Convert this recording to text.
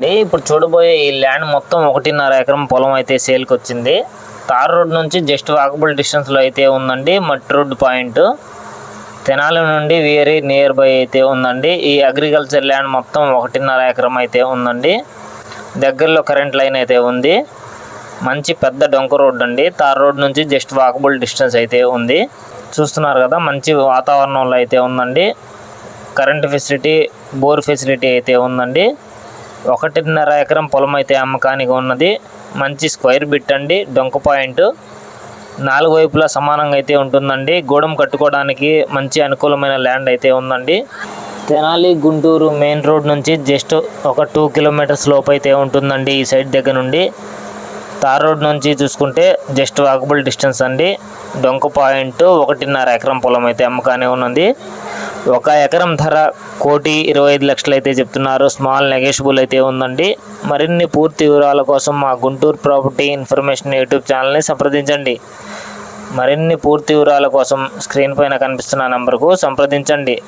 అండి ఇప్పుడు చూడబోయే ఈ ల్యాండ్ మొత్తం ఒకటిన్నర ఎకరం పొలం అయితే సేల్కి వచ్చింది తార్ రోడ్ నుంచి జస్ట్ వాకబుల్ డిస్టెన్స్లో అయితే ఉందండి మట్టి రోడ్ పాయింట్. తెనాలి నుండి వేరే నియర్ బై అయితే ఉందండి. ఈ అగ్రికల్చర్ ల్యాండ్ మొత్తం ఒకటిన్నర ఎకరం అయితే ఉందండి. దగ్గరలో కరెంట్ లైన్ అయితే ఉంది. మంచి పెద్ద డొంక రోడ్ అండి. తార్ రోడ్ నుంచి జస్ట్ వాకబుల్ డిస్టెన్స్ అయితే ఉంది. చూస్తున్నారు కదా మంచి వాతావరణంలో అయితే ఉందండి. కరెంట్ ఫెసిలిటీ బోర్ ఫెసిలిటీ అయితే ఉందండి. ఒకటిన్నర ఎకరం పొలం అయితే అమ్మకానికి ఉన్నది. మంచి స్క్వైర్ బిట్ అండి. డొంక పాయింట్. నాలుగు వైపులా సమానంగా అయితే ఉంటుందండి. గూడెం కట్టుకోవడానికి మంచి అనుకూలమైన ల్యాండ్ అయితే ఉందండి. తెనాలి గుంటూరు మెయిన్ రోడ్ నుంచి జస్ట్ ఒక టూ కిలోమీటర్స్ లోపు అయితే ఉంటుందండి ఈ సైడ్ దగ్గర నుండి. తార్ రోడ్ నుంచి చూసుకుంటే జస్ట్ వాకబుల్ డిస్టెన్స్ అండి. డొంక పాయింట్ ఒకటిన్నర ఎకరం పొలం అయితే అమ్మకానే ఉన్నది. ఒక ఎకరం ధర కోటి ఇరవై ఐదు లక్షలు అయితే చెప్తున్నారు. స్మాల్ నెగెషబుల్ అయితే ఉందండి. మరిన్ని పూర్తి వివరాల కోసం మా గుంటూరు ప్రాపర్టీ ఇన్ఫర్మేషన్ యూట్యూబ్ ఛానల్ని సంప్రదించండి. మరిన్ని పూర్తి వివరాల కోసం స్క్రీన్ పైన కనిపిస్తున్న నంబర్కు సంప్రదించండి.